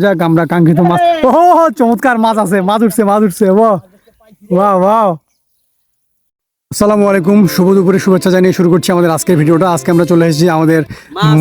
যাক আমরা কাঙ্ক্ষিত মাছ ও চমৎকার মাছ আছে মাছ উঠছে মাছ উঠছে বাহ বাহ বাহ আসসালামু আলাইকুম শুভ দুপুরে শুভেচ্ছা জানিয়ে শুরু করছি আমাদের আজকের ভিডিওটা। আজকে আমরা চলে এসেছি আমাদের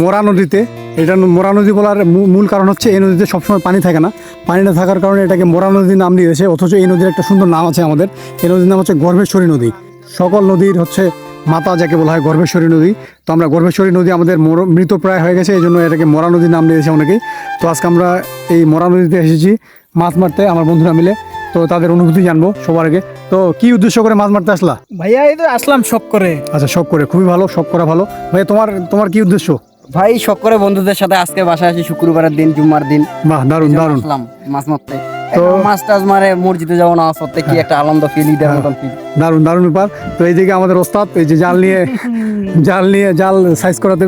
মোরা নদীতে। এটা মোরা নদী বলার মূল কারণ হচ্ছে এই নদীতে সবসময় পানি থাকে না। পানি না থাকার কারণে এটাকে মোরা নদী নাম দিয়েছে অথচ এই নদীর একটা সুন্দর নাম আছে আমাদের। এই নদীর নাম হচ্ছে গর্ভেশ্বরী নদী। সকল নদীর হচ্ছে মাতা যাকে বলা হয় গর্ভেশ্বরী নদী। তো আমরা গর্ভেশ্বরী নদী আমাদের মর- মৃতপ্রায় হয়ে গেছে এই জন্য এটাকে মরা নদী নাম দিয়েছে অনেকেই। তো আজকে আমরা এই মরা নদীতে এসেছি মাছ মারতে আমার বন্ধুরা মিলে। তো তাদের অনুভূতি জানব সবার আগে। তো কি উদ্দেশ্য করে মাছ মারতে আসলা? ভাইয়া এই তো আসলাম শখ করে। আচ্ছা শখ করে খুবই ভালো শখ করা ভালো। ভাই তোমার তোমার কি উদ্দেশ্য? ভাই শখ করে বন্ধুদের সাথে আজকে বাসায় আসি শুক্রবারের দিন জুম্মার দিন। বাহ দারুণ দারুণ। আসলাম মাছ মারতে। তো- মাছ টাছ মারে মসজিদে যাব নামাজ পড়তে কি একটা আনন্দ ফিল ঈদের মতন ফিল দারুণ দারুণ ব্যাপার। তো এই দিকে আমাদের ওস্তাদ এই যে জাল নিয়ে জাল নিয়ে জাল সাইজ করাতে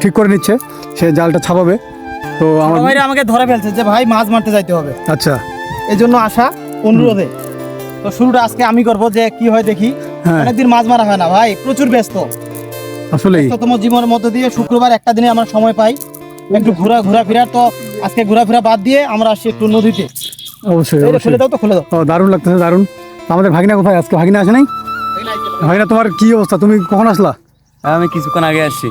ঠিক করে নিচ্ছে। সে জালটা ছাপাবে। তো আমার ভাইরা আমাকে ধরে ফেলছে যে ভাই মাছ মারতে যাইতে হবে। আচ্ছা। এই জন্য আসা অনুরোধে তো শুরুটা আজকে আমি করব যে কি হয় দেখি। হ্যাঁ। অনেকদিন মাছ মারা হয় না ভাই। প্রচুর ব্যস্ত। আসলে ব্যস্ততম জীবনের মধ্যে দিয়ে শুক্রবার একটা দিনে আমরা সময় পাই। একটু ঘোরা ঘোরাফেরা তো আজকে ঘোরাফেরা বাদ দিয়ে আমরা আসছি একটু নদীতে। অবশ্যই অবশ্যই। খুলে দাও তো খুলে দাও। দারুণ লাগতেছে দারুণ। আমাদের ভাগিনা কোথায়? আজকে ভাগিনা আসে নাই? ভাগিনা তোমার কি অবস্থা? তুমি কখন আসলা? আমি কিছুক্ষণ আগে আসছি।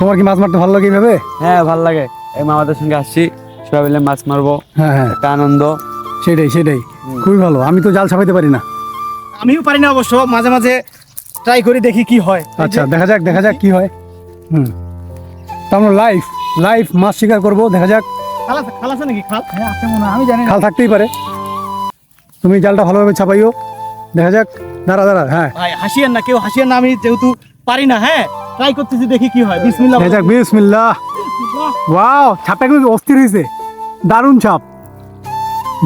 তোমার কি মাছ মারতে ভালো লাগে এইভাবে? হ্যাঁ ভালো লাগে। এই মামাদের সঙ্গে আসছি। সবাই মিলে মাছ মারবো। হ্যাঁ হ্যাঁ। একটা আনন্দ। সেটাই সেটাই। খুবই ভালো। আমি তো জাল ছাপাইতে পারি না। আমিও পারি না অবশ্য। মাঝে মাঝে ট্রাই করে দেখি কি হয়। আচ্ছা দেখা যাক দেখা যাক কি হয়। হুম। তারপর লাইফ লাইফ মাছ শিকার করব দেখা যাক। খাল আছে নাকি? খাল? হ্যাঁ আছে মনে আমি জানি খাল থাকতেই পারে। তুমি জালটা ভালোভাবে ছাপাইও দেখা যাক। দাঁড়া দাঁড়া হ্যাঁ। ভাই হাসিয়েন না কেউ হাসিয়েন না আমি যেহেতু পারি না হ্যাঁ? ট্রাই করতেছি দেখি কি হয়। বিসমিল্লাহ দেখা যাক বিসমিল্লাহ। ওয়াও ছাপটা কিন্তু অস্থির হয়েছে দারুণ ছাপ।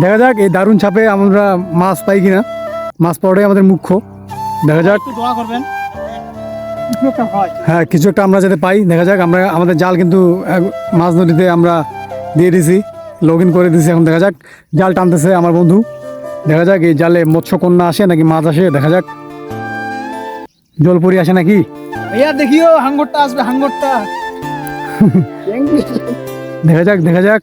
দেখা যাক এই দারুণ ছাপে আমরা মাছ পাই কিনা। মাছ পাওয়াটাই আমাদের মুখ্য। দেখা যাক। দোয়া করবেন। হয়। হ্যাঁ কিছু একটা আমরা যাতে পাই। দেখা যাক আমরা আমাদের জাল কিন্তু মাছ নদীতে আমরা দিয়ে দিয়েছি লগ ইন করে দিয়েছি এখন দেখা যাক জাল টানতেছে আমার বন্ধু। দেখা যাক এই জালে মৎস্যকন্যা আসে নাকি মাছ আসে দেখা যাক। জলপুরি আসে নাকি? ভাইয়া দেখিও হাঙ্গরটা আসবে হাঙ্গরটা। দেখা যাক দেখা যাক।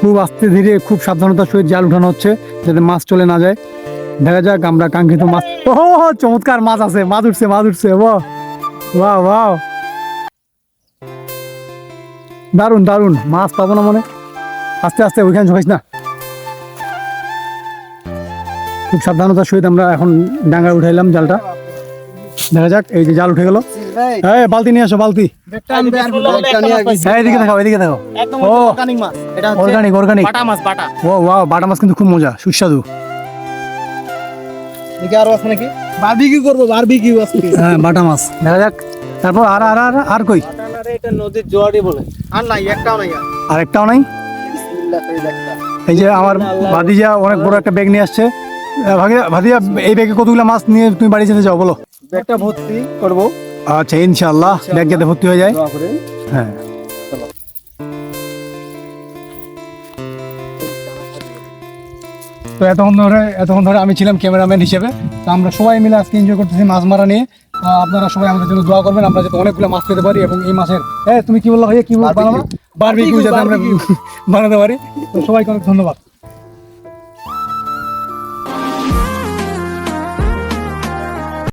খুব আস্তে ধীরে খুব সাবধানতার সহিত জাল উঠানো হচ্ছে যাতে মাছ চলে না যায়। দেখা যাক আমরা কাঙ্ক্ষিত মাছ ও চমৎকার মাছ আছে মাছ উঠছে মাছ উঠছে বাহ। বাহ বাহ। দারুণ দারুণ মাছ পাবো না মনে? আস্তে আস্তে ওইখানে ঝোঁকাইস না। খুব সাবধানতার সহিত আমরা এখন ডাঙ্গায় উঠাইলাম জালটা। দেখা যাক এই যে জাল উঠে গেল। হ্যাঁ বালতি নিয়ে আসো বালতি। হ্যাঁ এদিকে দেখাও এদিকে দেখাও। ও। অর্গানিক এটা অর্গানিক অর্গানিক বাটা মাছ বাটা। ও ওয়াও বাটা মাছ কিন্তু খুব মজা সুস্বাদু। দেখি আরও আছে নাকি? বারবিকিউ করব বারবিকিউ হ্যাঁ বাটা মাছ। দেখা যাক। তারপর আর আর আর আর কই? এটা নদীর জোয়ারি বলে। আর নাই একটাও নাই আরেকটাও নাই? এই যে আমার ভাতিজা অনেক বড় একটা ব্যাগ নিয়ে আসছে। আহ, এই ব্যাগে কতগুলো মাছ নিয়ে তুমি বাড়ি যেতে চাও বলো? একটা ভর্তি করব। আচ্ছা ইনশাআল্লাহ ব্যাগ যাতে ভর্তি হয়ে যায়। হ্যাঁ। তো এতক্ষণ ধরে এতক্ষণ ধরে আমি ছিলাম ক্যামেরাম্যান হিসেবে। তো আমরা সবাই মিলে আজকে এনজয় করতেছি মাছ মারা নিয়ে। আপনারা সবাই আমাদের জন্য দোয়া করবেন আমরা যাতে অনেকগুলো মাছ পেতে পারি এবং এই মাছের হ্যাঁ তুমি কি বলল ভাইয়া কি বলব বানাবো? বারবিকিউ যাতে আমরা বানাতে পারি। তো সবাইকে অনেক ধন্যবাদ।